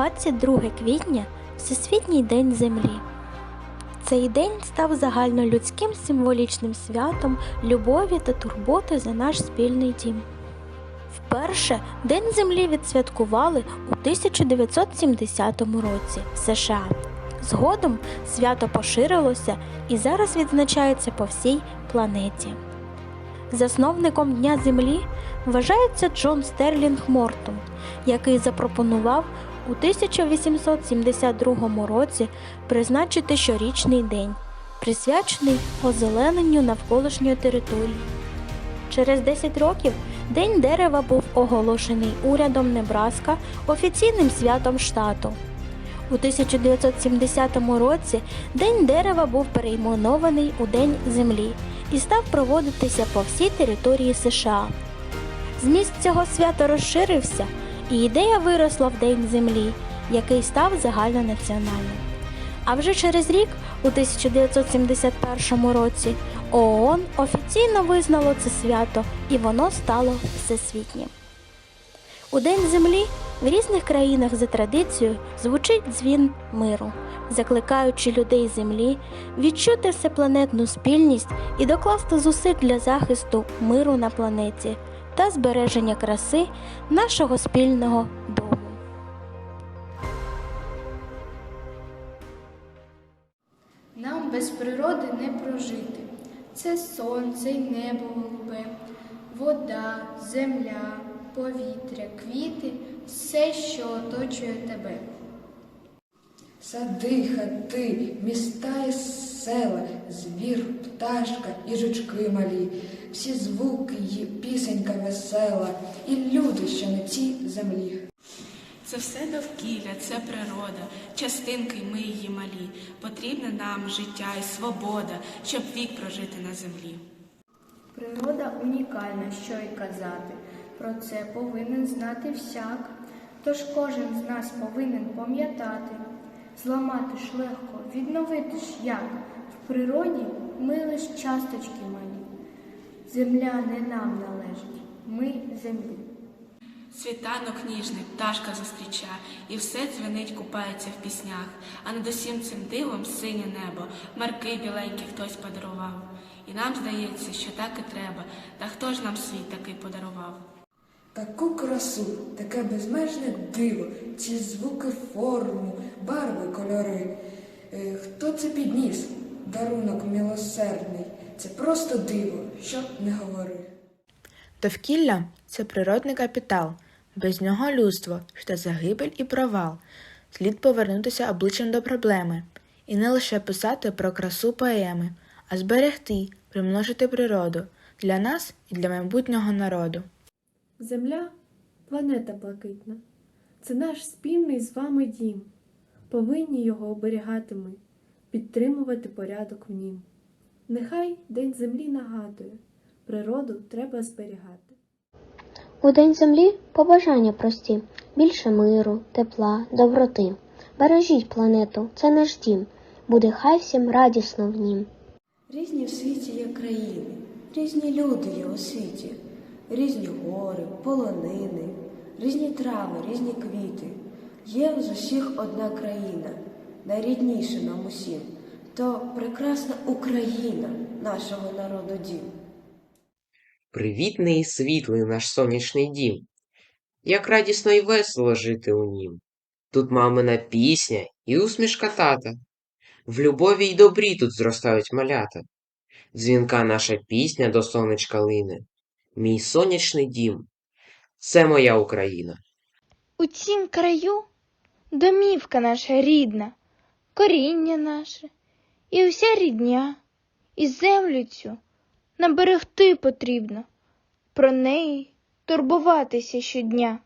22 квітня Всесвітній день Землі. Цей день став загальнолюдським символічним святом любові та турботи за наш спільний дім. Вперше День Землі відсвяткували у 1970 році в США. Згодом свято поширилося і зараз відзначається по всій планеті. Засновником Дня Землі вважається Джон Стерлінг Мортон, який запропонував у 1872 році призначити щорічний день, присвячений озелененню навколишньої території. Через 10 років День дерева був оголошений урядом Небраска офіційним святом штату. У 1970 році День дерева був перейменований у День землі і став проводитися по всій території США. Зміст цього свята розширився, і ідея виросла в День землі, який став загальнонаціональним. А вже через рік, у 1971 році, ООН офіційно визнало це свято і воно стало всесвітнім. У День Землі в різних країнах за традицією звучить дзвін миру, закликаючи людей Землі відчути всепланетну спільність і докласти зусиль для захисту миру на планеті та збереження краси нашого спільного дому. Нам без природи не прожити. Це сонце й небо голубе, вода, земля, повітря, квіти, все, що оточує тебе. Сади, хати, міста і села, звір, пташка і жучки малі, всі звуки й пісенька весела, і люди, що на цій землі. Це все довкілля, це природа, частинки ми її малі. Потрібне нам життя і свобода, щоб вік прожити на землі. Природа унікальна, що й казати. Про це повинен знати всяк. Тож кожен з нас повинен пам'ятати. Зламати ж легко, відновити ж як. В природі ми лиш часточки малі. Земля не нам належить, ми землі. Світанок ніжний, пташка зустріча, і все дзвенить, купається в піснях. А над усім цим дивом синє небо, марки біленькі хтось подарував. І нам здається, що так і треба, та хто ж нам світ такий подарував? Таку красу, таке безмежне диво, ці звуки форму, барви, кольори. Е, Хто це підніс? Дарунок милосердний. Це просто диво, що не говори. Довкілля це природний капітал, без нього людство жде загибель і провал. Слід повернутися обличчям до проблеми і не лише писати про красу поеми, а зберегти, примножити природу для нас і для майбутнього народу. Земля планета блакитна. Це наш спільний з вами дім. Повинні його оберігати ми, підтримувати порядок в нім. Нехай День землі нагадує, природу треба зберігати. У День землі побажання прості, більше миру, тепла, доброти. Бережіть планету, це наш дім, буде хай всім радісно в нім. Різні в світі є країни, різні люди є у світі, різні гори, полонини, різні трави, різні квіти. Є з усіх одна країна, найрідніша нам усім, то прекрасна Україна нашого народу дім. Привітний і світлий наш сонячний дім. Як радісно і весело жити у нім. Тут мамина пісня і усмішка тата. В любові й добрі тут зростають малята. Дзвінка наша пісня до сонечка лине. Мій сонячний дім. Це моя Україна. У цім краю домівка наша рідна, коріння наше, і уся рідня, і землю цю наберегти потрібно, про неї турбуватися щодня.